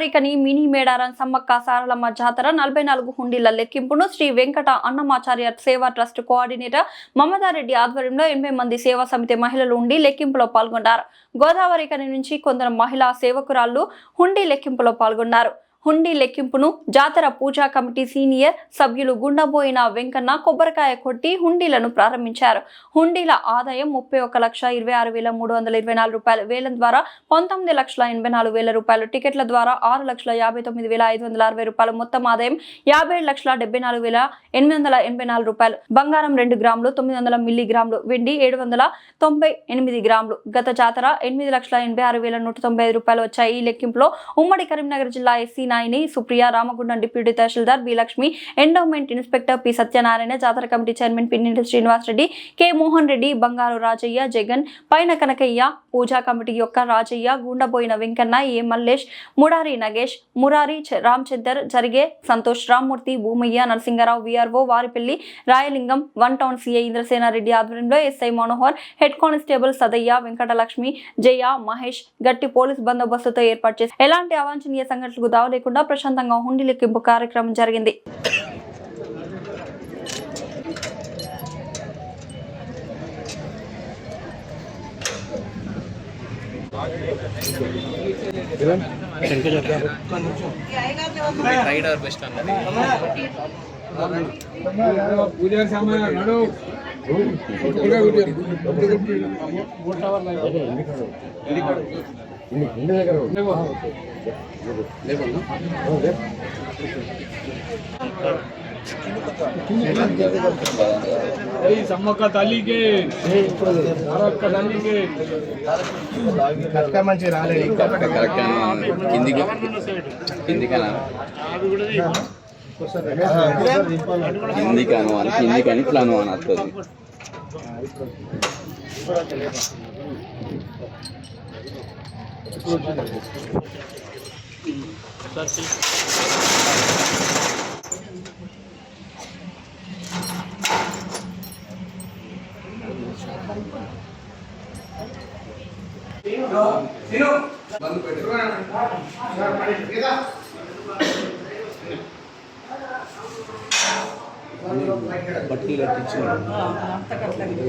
Godavarikhani mini Medaram Sammakka Saralamma జాతర నలభై నాలుగు హుండీల లెక్కింపును శ్రీ వెంకట అన్నమాచార్య సేవా ట్రస్ట్ కోఆర్డినేటర్ మమతారెడ్డి ఆధ్వర్యంలో ఎనభై మంది సేవా సమితి మహిళలు ఉండి లెక్కింపులో పాల్గొన్నారు గోదావరికని నుంచి కొందరు మహిళా సేవకురాళ్ళు హుండీ లెక్కింపులో పాల్గొన్నారు. హుండీ లెక్కింపును జాతర పూజా కమిటీ సీనియర్ సభ్యులు గుండబోయిన వెంకన్న కొబ్బరికాయ కొట్టి హుండీలను ప్రారంభించారు. హుండీల ఆదాయం ముప్పై ఒక లక్ష ఇరవై ఆరు వేల మూడు వందల ఇరవై నాలుగు రూపాయలు వేలం ద్వారా పంతొమ్మిది లక్షల ఎనభై నాలుగు వేల రూపాయలు టికెట్ల ద్వారా ఆరు లక్షల యాభై తొమ్మిది వేల ఐదు వందల అరవై రూపాయలు మొత్తం ఆదాయం యాభై ఏడు లక్షల డెబ్బై నాలుగు వేల ఎనిమిది వందల ఎనభై నాలుగు రూపాయలు. బంగారం రెండు గ్రాములు తొమ్మిది వందల మిల్లీ గ్రాములు వెండి ఏడు వందల తొంభై ఎనిమిది గ్రాములు. గత జాతర ఎనిమిది లక్షల ఎనభై ఆరు వేల నూట తొంభై ఐదు రూపాయలు వచ్చాయి. ఈ లెక్కింపులో ఉమ్మడి కరీంనగర్ జిల్లా SC Nayani Supriya Ramagundam deputy tahsildar B Lakshmi endowment inspector P Satyanarayana జాతర committee chairman Pinninti Srinivas Reddy K Mohan Reddy Bangaru Rajaiah Jagan పైన కనకయ్య పూజా కమిటీ యొక్క రాజయ్య గుండబోయిన వెంకన్న ఏ మల్లేష్ మురారి నగేష్ మురారి రామచందర్ జరిగే Santosh Rammurthy Bhoomaiah Narasingarao VRO Varipalli Rayalingam one town CI Indrasenareddy ఆధ్వర్యంలో SI Manohar head constable Sadaiah Venkatalakshmi Jaya Mahesh గట్టి police బందోబస్తుతో ఏర్పాటు చేసి ఎలాంటి అవాంఛనీయ సంఘటనలకు దావలే లేకుండా ప్రశాంతంగా హుండీ లెక్కింపు కార్యక్రమం జరిగింది. రైడ్ అవర్ బెస్ట్ అన్నది పూజారి సామాన్ నడు సమ్మక్క తల్లికి. మరొక్క తల్లికి. మంచి రాలేదు. కరెక్ట్ కిందికి. కిందికి కిందికి అనుమానం కిందికి అని ఇట్లా అనుమానం వస్తుంది. ಬಂದು ಬಟ್ಟೆಗೆ ಟಿಚರ್ ಅಂತ ಕಟ್ಟಾಗಿದೆ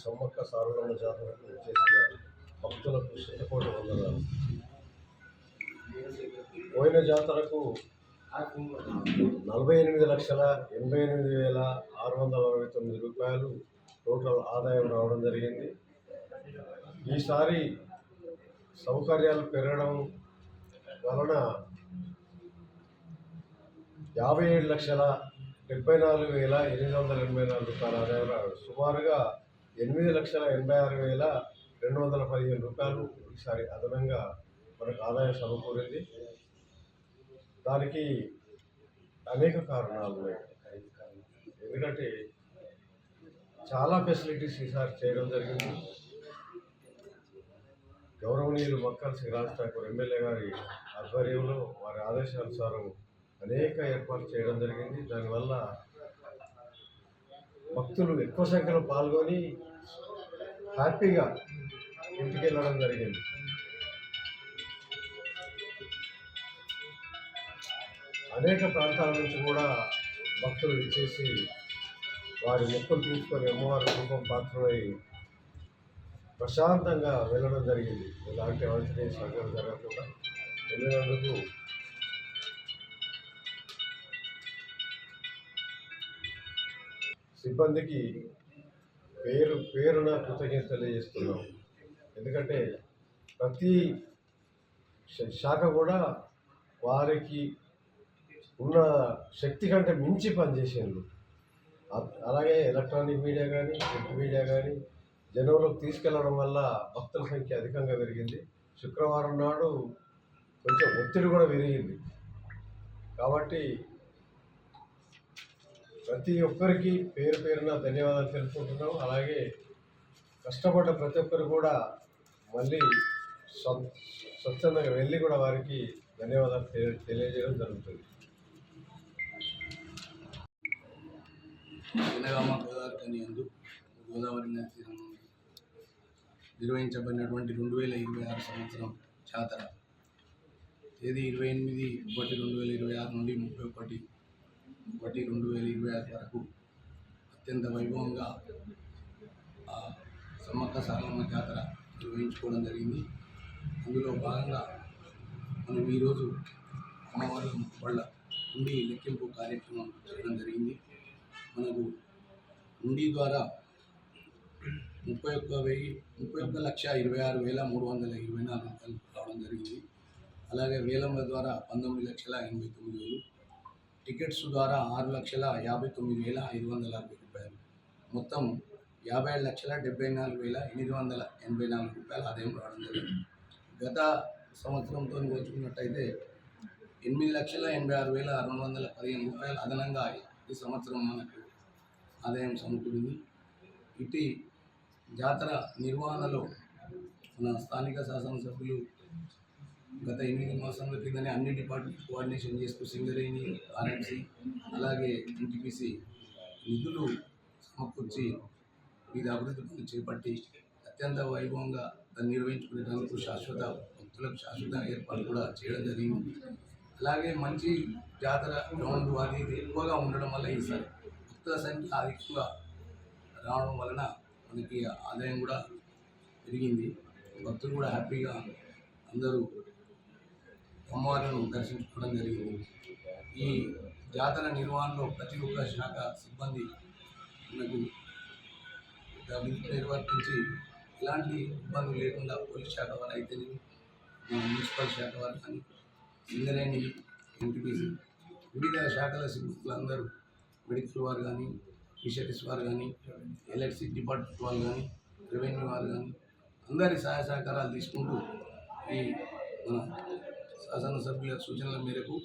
సమ్మక్క సారలమ్మ జాతరకు చేసిన భక్తులకు శతకోటి వందనాలు. పోయిన జాతరకు నలభై ఎనిమిది లక్షల ఎనభై ఎనిమిది వేల ఆరు వందల అరవై తొమ్మిది రూపాయలు టోటల్ ఆదాయం రావడం జరిగింది. ఈసారి సౌకర్యాలు పెరగడం వలన యాభై ఏడు లక్షల డెబ్బై నాలుగు వేల ఎనిమిది వందల ఎనభై నాలుగు రూపాయల ఆదాయం రావడం. సుమారుగా ఎనిమిది లక్షల ఎనభై ఆరు వేల రెండు వందల పదిహేను రూపాయలు ఈసారి అదనంగా మనకు ఆదాయం సమకూరింది. దానికి అనేక కారణాలు ఉన్నాయి. ఎందుకంటే చాలా ఫెసిలిటీస్ ఈసారి చేయడం జరిగింది. గౌరవనీయులు మక్కల్ సిరాజ్ ఠాకూర్ ఎమ్మెల్యే గారి ఆధ్వర్యంలో వారి ఆదేశానుసారం అనేక ఏర్పాట్లు చేయడం జరిగింది. దానివల్ల భక్తులు ఎక్కువ సంఖ్యలో పాల్గొని హ్యాపీగా ఇంటికి వెళ్ళడం జరిగింది. అనేక ప్రాంతాల నుంచి కూడా భక్తులు ఇచ్చేసి వారి మొక్కులు తీసుకొని అమ్మవారి రూపం పాత్రమై ప్రశాంతంగా వెళ్ళడం జరిగింది. ఎలాంటి అవంతరీయ సంఘటన జరగకుండా వెళ్ళినందుకు సిబ్బందికి పేరు పేరున కృతజ్ఞత తెలియజేస్తున్నాం. ఎందుకంటే ప్రతి శ- శాఖ కూడా వారికి ఉన్న శక్తి కంటే మించి పనిచేసిండ్రు అలాగే ఎలక్ట్రానిక్ మీడియా కానీ ప్రింట్ మీడియా కానీ జనంలోకి తీసుకెళ్ళడం వల్ల భక్తుల సంఖ్య అధికంగా పెరిగింది. శుక్రవారం నాడు కొంచెం ఒత్తిడి కూడా పెరిగింది. కాబట్టి ప్రతి ఒక్కరికి పేరు పేరున ధన్యవాదాలు తెలుపుకుంటున్నాం. అలాగే కష్టపడ్డ ప్రతి ఒక్కరు కూడా మళ్ళీ స్వచ్ఛందంగా వెళ్ళి కూడా వారికి ధన్యవాదాలు తెలియజేయడం జరుగుతుంది. జనగామ గోదావరి కని యందు గోదావరి నది నిర్వహించబడినటువంటి రెండు వేల ఇరవై ఆరు సంవత్సరం జాతర తేదీ ఇరవై ఎనిమిది ఒకటి రెండు వేల ఇరవై ఆరు నుండి ముప్పై ఒకటి ఒకటి రెండు వేల ఇరవై ఆరు వరకు అత్యంత వైభవంగా ఆ సమ్మక్క సారమ్మ జాతర నిర్వహించుకోవడం జరిగింది. అందులో భాగంగా మనం ఈరోజు అమ్మవారి వాళ్ళ ఉండి లెక్కింపు కార్యక్రమం చేయడం జరిగింది. మనకు హుండీ ద్వారా ముప్పై ఒక్క వెయ్యి ముప్పై ఒక్క లక్ష ఇరవై ఆరు వేల మూడు వందల ఇరవై నాలుగు రూపాయలు రావడం జరిగింది. అలాగే వేలంల ద్వారా పంతొమ్మిది లక్షల ఎనభై తొమ్మిది వేలు టికెట్స్ ద్వారా ఆరు లక్షల యాభై తొమ్మిది వేల ఐదు వందల అరవై రూపాయలు. మొత్తం యాభై ఏడు లక్షల డెబ్బై నాలుగు వేల ఎనిమిది వందల ఎనభై నాలుగు రూపాయలు ఆదాయం రావడం జరిగింది. గత సంవత్సరంతో పోల్చుకున్నట్టయితే ఎనిమిది లక్షల ఎనభై ఆరు వేల రెండు వందల పదిహేను రూపాయలు అదనంగా ఈ సంవత్సరం మనకు ఆదాయం సమకూరింది. ఇటు జాతర నిర్వహణలో మన స్థానిక శాసనసభ్యులు గత ఎనిమిది మాసాల కిందనే అన్ని డిపార్ట్మెంట్ కోఆర్డినేషన్ చేస్తూ సింగరేణి ఆర్ఎంసీ అలాగే ఎన్టీపీసీ నిధులు సమకూర్చి వివిధ అభివృద్ధి పనులు చేపట్టి అత్యంత వైభవంగా దాన్ని నిర్వహించుకునేటందుకు శాశ్వత భక్తులకు శాశ్వత ఏర్పాటు కూడా చేయడం జరిగింది. అలాగే మంచి జాతర గ్రౌండ్ అది ఇది ఎక్కువగా ఉండడం వల్ల ఈసారి భక్తుల సంఖ్య ఎక్కువ రావడం వలన మనకి ఆదాయం కూడా పెరిగింది. భక్తులు కూడా హ్యాపీగా అందరూ అమ్మవారిని దర్శించుకోవడం జరిగింది. ఈ జాతర నిర్వహణలో ప్రతి ఒక్క శాఖ సిబ్బంది మనకు నిర్వర్తించి ఎలాంటి ఇబ్బందులు లేకుండా పోలీస్ శాఖ వారు అయితేనేమి మున్సిపల్ శాఖ వారు కానీ సింగరేణి ఎన్టీపీసీ వివిధ శాఖల సిబ్బందులందరూ మెడికల్ వారు కానీ ఫిషరీస్ వారు కానీ ఎలక్ట్రిసిటీ డిపార్ట్మెంట్ వాళ్ళు కానీ రెవెన్యూ వారు కానీ అందరి సహాయ సహకారాలు తీసుకుంటూ ఈ మన శాసనసభ్యుల సూచనల మేరకు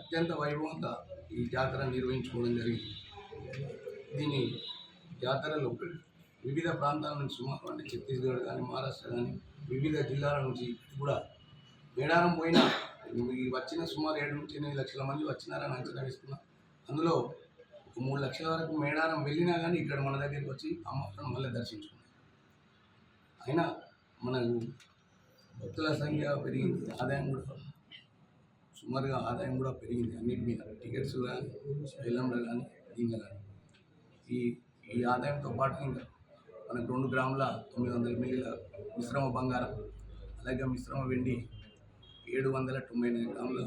అత్యంత వైభవంగా ఈ జాతర నిర్వహించుకోవడం జరిగింది. దీని జాతరలో వివిధ ప్రాంతాల నుంచి సుమారు అంటే ఛత్తీస్గఢ్ కానీ మహారాష్ట్ర కానీ వివిధ జిల్లాల నుంచి కూడా మేడారం పోయిన వచ్చిన సుమారు ఏడు నుంచి ఎనిమిది లక్షల మంది వచ్చినారని అంచనా వేసుకున్నాం. అందులో మూడు లక్షల వరకు మేడారం వెళ్ళినా కానీ ఇక్కడ మన దగ్గరికి వచ్చి అమ్మవారిని మళ్ళీ దర్శించుకున్నాం. అయినా మనకు భక్తుల సంఖ్య పెరిగింది ఆదాయం కూడా సుమారుగా ఆదాయం కూడా పెరిగింది. అన్నిటి మీద టికెట్స్ కానీ వేలంలో కానీ దీనిలో కానీ ఈ ఈ ఆదాయంతో పాటు ఇంకా మనకు రెండు గ్రాముల తొమ్మిది వందల మిల్లీల మిశ్రమ బంగారం అలాగే మిశ్రమ వెండి ఏడు వందల తొంభై ఎనిమిది గ్రాముల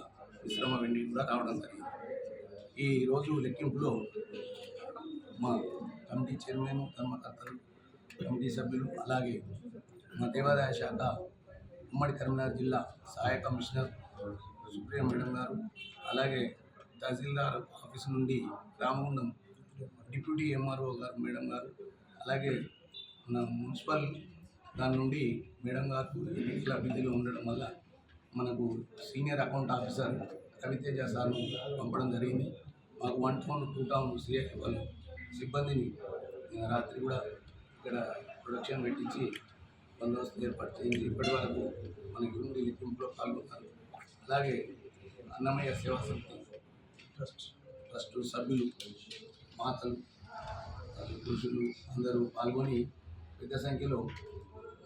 మిశ్రమ వెండి కూడా రావడం జరిగింది. ఈ రోజు లెక్కింపులో మా కమిటీ చైర్మన్ ధర్మకర్తలు కమిటీ సభ్యులు అలాగే మా దేవాదాయ శాఖ ఉమ్మడి కరీంనగర్ జిల్లా సహాయ కమిషనర్ సుప్రియ మేడం గారు అలాగే తహసీల్దార్ ఆఫీస్ నుండి రామగుండం డిప్యూటీ ఎంఆర్ఓ గారు మేడం గారు అలాగే మన మున్సిపల్ దాని నుండి మేడం గారు ఎన్నికల విధిలో ఉండడం వల్ల మనకు సీనియర్ అకౌంట్ ఆఫీసర్ రవితేజ సార్ను పంపడం జరిగింది. మాకు one town two town CI వాళ్ళు సిబ్బందిని నిన్న రాత్రి కూడా ఇక్కడ ప్రొడక్షన్ పెట్టించి బందోబస్తు ఏర్పాటు చేయించి ఇప్పటి వరకు మనకి ఉండి లిఖింపులో పాల్గొన్నారు అలాగే అన్నమయ్య సేవా సమితి ట్రస్ట్ ట్రస్ట్ సభ్యులు మాతలు పురుషులు అందరూ పాల్గొని పెద్ద సంఖ్యలో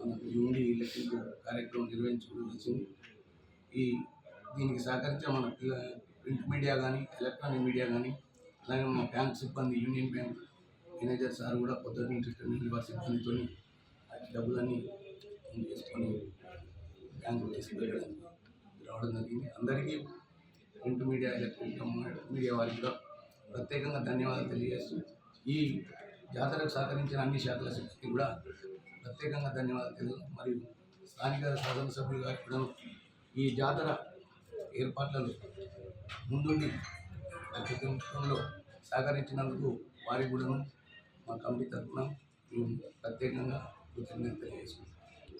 మనకు ఈ లెక్కింపు కార్యక్రమం నిర్వహించుకోవాల్సింది వచ్చింది. ఈ దీనికి సహకరించే మన పిల్ల- ప్రింట్ మీడియా కానీ ఎలక్ట్రానిక్ మీడియా కానీ అలాగే మా బ్యాంక్ సిబ్బంది యూనియన్ బ్యాంక్ మేనేజర్ సార్ కూడా పొద్దున్న నుంచి వారి సిబ్బందితో డబ్బులన్నీ చేసుకొని బ్యాంకు తీసుకెళ్ళడం రావడం జరిగింది. అందరికీ ప్రింట్ మీడియా ఎలక్ట్రానిక్ మీడియా వారికి కూడా ప్రత్యేకంగా ధన్యవాదాలు తెలియజేస్తూ ఈ జాతరకు సహకరించిన అన్ని శాఖల సిబ్బంది కూడా ప్రత్యేకంగా ధన్యవాదాలు తెలియదు మరియు స్థానిక శాసనసభ్యులు సభ్యులుగా కూడా ఈ జాతర ఏర్పాట్లలో ముందుండి ప్రతిలో సహకరించినందుకు వారి కూడాను మా కమిటీ తరఫున మేము ప్రత్యేకంగా కృతజ్ఞత తెలియజేసుకుంటాం